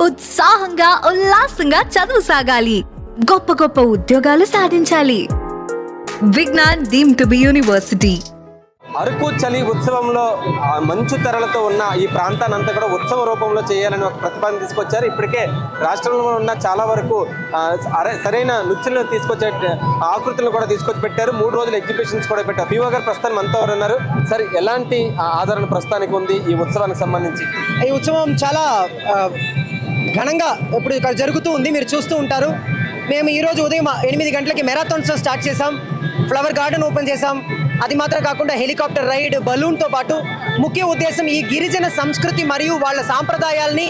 ఉత్సాహంగా ఉల్లాసంగా చదువు సాగాలి. గొప్ప గొప్ప ఉద్యోగాలు సాధించాలి. Vignan deemed to be university. Araku చలి ఉత్సవంలో ఆ మంచు తెరలతో ఉన్న ఈ ప్రాంతాన్ని అంతా కూడా ఉత్సవ రూపంలో చేయాలని ఒక ప్రతిపాదన తీసుకొచ్చారు. ఇప్పటికే రాష్ట్రంలో ఉన్న చాలా వరకు సరైన నృత్యులను తీసుకొచ్చే ఆకృతులను కూడా తీసుకొచ్చి పెట్టారు. మూడు రోజులు ఎగ్జిబిషన్స్ కూడా పెట్టారు. పిఓ గారు ప్రస్తుతం మనతో ఉన్నారు. సరే ఎలాంటి ఆదరణ ప్రస్తుతానికి ఉంది ఈ ఉత్సవానికి సంబంధించి? ఈ ఉత్సవం చాలా ఘనంగా ఇప్పుడు ఇక్కడ జరుగుతూ ఉంది. మీరు చూస్తూ ఉంటారు. మేము ఈరోజు ఉదయం ఎనిమిది గంటలకి మెరాథాన్స్ స్టార్ట్ చేసాం ఫ్లవర్ గార్డెన్ ఓపెన్ చేశాం. అది మాత్రం కాకుండా హెలికాప్టర్ రైడ్ బలూన్తో పాటు ముఖ్య ఉద్దేశం ఈ గిరిజన సంస్కృతి మరియు వాళ్ళ సాంప్రదాయాల్ని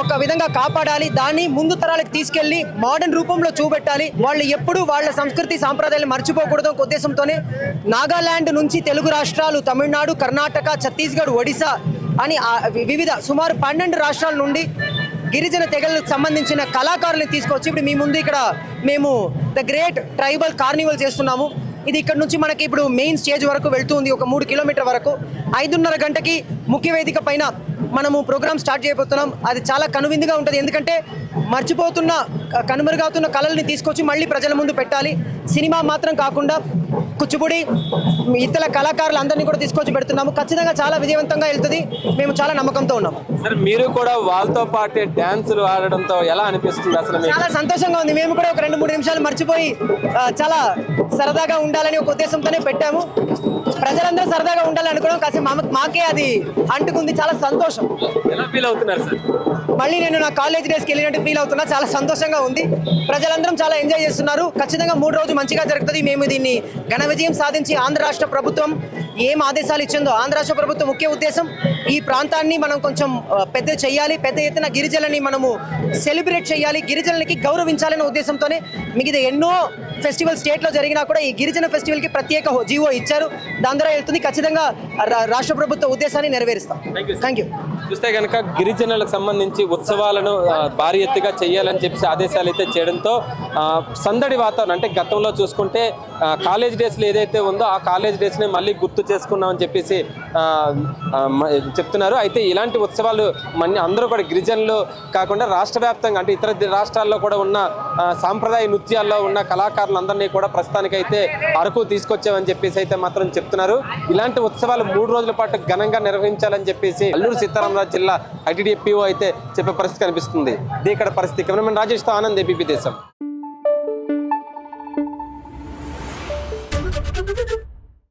ఒక విధంగా కాపాడాలి. దాన్ని ముందు తరాలకు తీసుకెళ్ళి మోడర్న్ రూపంలో చూపెట్టాలి. వాళ్ళు ఎప్పుడు వాళ్ళ సంస్కృతి సాంప్రదాయాలు మర్చిపోకూడదు ఒక ఉద్దేశంతోనే నాగాలాండ్ నుంచి తెలుగు రాష్ట్రాలు తమిళనాడు కర్ణాటక ఛత్తీస్గఢ్ ఒడిశా అని వివిధ సుమారు పన్నెండు రాష్ట్రాల నుండి గిరిజన తెగలకు సంబంధించిన కళాకారులను తీసుకొచ్చి ఇప్పుడు మీ ముందు ఇక్కడ మేము ద గ్రేట్ ట్రైబల్ కార్నివల్ చేస్తున్నాము. ఇది ఇక్కడ నుంచి మనకి ఇప్పుడు మెయిన్ స్టేజ్ వరకు వెళ్తుంది ఒక మూడు కిలోమీటర్ వరకు. ఐదున్నర గంటకి ముఖ్య వేదిక పైన మనము ప్రోగ్రామ్ స్టార్ట్ చేయబోతున్నాం. అది చాలా కనువిందుగా ఉంటుంది. ఎందుకంటే మర్చిపోతున్న కనుమరుగవుతున్న కళల్ని తీసుకొచ్చి మళ్ళీ ప్రజల ముందు పెట్టాలి. సినిమా మాత్రం కాకుండా కూచిపూడి ఇతర కళాకారులు అందరినీ కూడా తీసుకొచ్చి పెడుతున్నాము. ఖచ్చితంగా చాలా విజయవంతంగా వెళ్తుంది. మేము చాలా నమ్మకంతో ఉన్నాము. సరే మీరు కూడా వాళ్ళతో పాటే డ్యాన్సులు ఆడడంతో ఎలా అనిపిస్తుంది అసలు చాలా సంతోషంగా ఉంది. మేము కూడా ఒక రెండు మూడు నిమిషాలు మర్చిపోయి చాలా సరదాగా ఉండాలని ఒక ఉద్దేశంతోనే పెట్టాము. ప్రజలందరూ సరదాగా ఉండాలని అనుకోవడం కాసేపు మాకే అది అంటుకుంది. చాలా సంతోషం. ఎలా ఫీల్ అవుతున్నారు సార్? మళ్ళీ నేను నా కాలేజ్ డేస్కి వెళ్ళినట్టు ఫీల్ అవుతున్నా. చాలా సంతోషంగా ఉంది. ప్రజలందరం చాలా ఎంజాయ్ చేస్తున్నారు. ఖచ్చితంగా మూడు రోజు మంచిగా జరుగుతుంది. మేము దీన్ని ఘన విజయం సాధించి ఆంధ్ర రాష్ట్ర ప్రభుత్వం ఏం ఆదేశాలు ఇచ్చిందో ఆంధ్ర రాష్ట్ర ప్రభుత్వం ముఖ్య ఉద్దేశం ఈ ప్రాంతాన్ని మనం కొంచెం పెద్ద చేయాలి. పెద్ద ఎత్తున గిరిజలని మనము సెలబ్రేట్ చేయాలి. గిరిజనులకి గౌరవించాలనే ఉద్దేశంతోనే మిగతా ఎన్నో ఫెస్టివల్ స్టేట్లో జరిగినా కూడా ఈ గిరిజన ఫెస్టివల్కి ప్రత్యేక జీవో ఇచ్చారు. దాని ద్వారా వెళ్తుంది. ఖచ్చితంగా రాష్ట్ర ప్రభుత్వ ఉద్దేశాన్ని నెరవేరుస్తాం. థ్యాంక్ యూ చూస్తే కనుక గిరిజనులకు సంబంధించి ఉత్సవాలను భారీ ఎత్తుగా చేయాలని చెప్పేసి ఆదేశాలు అయితే చేయడంతో సందడి వాతావరణం అంటే గతంలో చూసుకుంటే కాలేజ్ డేస్లో ఏదైతే ఉందో ఆ కాలేజ్ డేస్ని మళ్ళీ గుర్తు చేసుకున్నామని చెప్పేసి చెప్తున్నారు. అయితే ఇలాంటి ఉత్సవాలు మన అందరూ కూడా గిరిజనులు కాకుండా రాష్ట్ర వ్యాప్తంగా అంటే ఇతర రాష్ట్రాల్లో కూడా ఉన్న సాంప్రదాయ నృత్యాల్లో ఉన్న కళాకారులందరినీ కూడా ప్రస్తుతానికైతే అరకు తీసుకొచ్చామని చెప్పేసి అయితే మాత్రం చెప్తున్నారు. ఇలాంటి ఉత్సవాలు మూడు రోజుల పాటు ఘనంగా నిర్వహించాలని చెప్పేసి అల్లూరు సీతారామరాజు జిల్లా ఐటీడీపీఓ అయితే చెప్పే పరిస్థితి కనిపిస్తుంది. ఇది ఇక్కడ పరిస్థితి. కెమెరామెన్ రాజేష్తో ఆనంద్ ఏపీ దేశం.